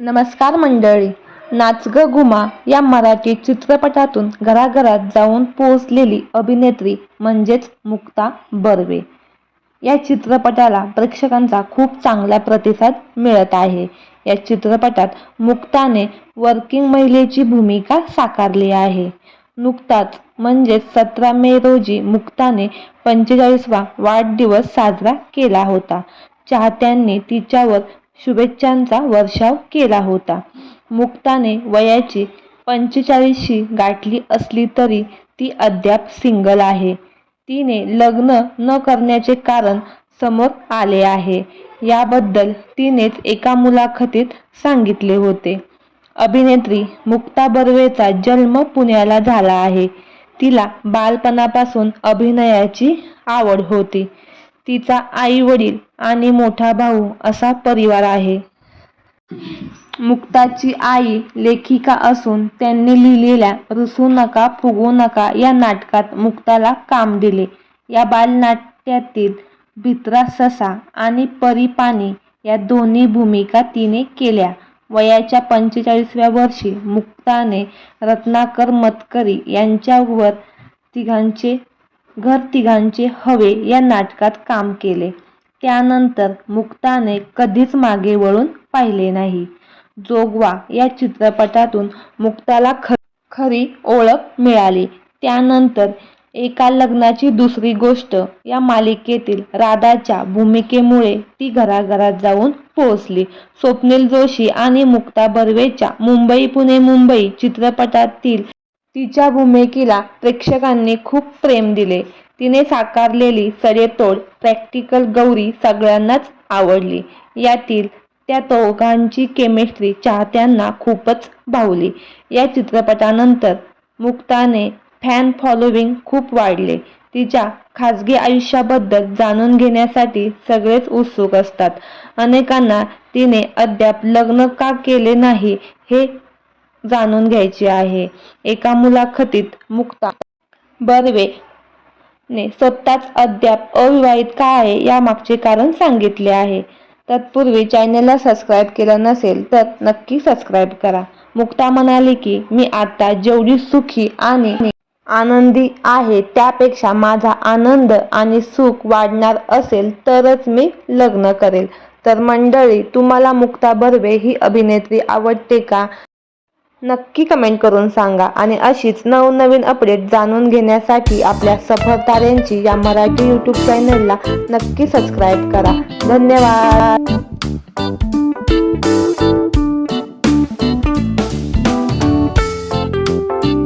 नमस्कार मंडळी. नाच ग घुमा या मराठी चित्रपटातून घराघरात जाऊन पोहोचलेली अभिनेत्री म्हणजेच मुक्ता बर्वे. या चित्रपटाला प्रेक्षकांचा खूप चांगला प्रतिसाद मिळत आहे. या चित्रपटात मुक्ताने वर्किंग महिलेची भूमिका साकारली आहे. नुकताच म्हणजेच सतरा मे रोजी मुक्ताने पंचेचाळीसवा वाढदिवस साजरा केला होता. चाहत्यांनी तिच्यावर शुभेच्छांचा वर्षाव केला होता. मुक्ताने वयाची पंचेचाळीसशी गाठली असली तरी ती अद्याप सिंगल आहे. तिने लग्न न करण्याचे कारण समोर आले आहे. याबद्दल तिनेच एका मुलाखतीत सांगितले होते. अभिनेत्री मुक्ता बर्वेचा जन्म पुण्याला झाला आहे. तिला बालपणापासून अभिनयाची आवड होती. तिचा आई वडील आणि मोठा भाऊ असा परिवार आहे. मुक्ताची आई लेखिका असून त्यांनी लिहिलेल्या रुसू नका फुगू नका या नाटकात मुक्ताला काम दिले. या बालनाट्यातील भित्रा ससा आणि परीपाणी या दोन्ही भूमिका तिने केल्या. वयाच्या पंचेचाळीसव्या वर्षी मुक्ताने रत्नाकर मतकरी यांच्यावर तिघांचे घर तिघांचे हवे या नाटकात काम केले. त्यानंतर मुक्ताने कधीच मागे वळून पाहिले नाही. जोगवा या चित्रपटातून मुक्ताला ख खरी ओळख मिळाली. त्यानंतर एका लग्नाची दुसरी गोष्ट या मालिकेतील राधाच्या भूमिकेमुळे ती घराघरात जाऊन पोहोचली. स्वप्नील जोशी आणि मुक्ता बर्वेच्या मुंबई पुणे मुंबई चित्रपटातील तिच्या भूमिकेला प्रेक्षकांनी खूप प्रेम दिले. तिने साकारलेली सरेतोड प्रॅक्टिकल गौरी सगळ्यांनाच आवडली. यातील त्या दोघांची केमिस्ट्री चाहत्यांना खूपच भावली. या चित्रपटानंतर मुक्ताने फॅन फॉलोविंग खूप वाढले. तिच्या खाजगी आयुष्याबद्दल जाणून घेण्यासाठी सगळेच उत्सुक असतात. अनेकांना तिने अद्याप लग्न का केले नाही हे जाणून घ्यायची आहे. एका मुलाखतीत मुक्ता बर्वे ने स्वतःच अद्याप अविवाहित का आहे यामागचे कारण सांगितले आहे. तत्पूर्वी चॅनलला सबस्क्राईब केलं नसेल तर नक्की सबस्क्राईब करा. मुक्ता म्हणाली की मी आता जेवढी सुखी आणि आनंदी आहे त्यापेक्षा माझा आनंद आणि सुख वाढणार असेल तरच मी लग्न करेल. तर मंडळी तुम्हाला मुक्ता बर्वे ही अभिनेत्री आवडते का? नक्की कमेंट करून सांगा आणि अशीच नवनवीन अपडेट जाणून घेण्यासाठी आपल्या सफर ताऱ्यांची या मराठी यूट्यूब चॅनलला नक्की सबस्क्राईब करा. धन्यवाद.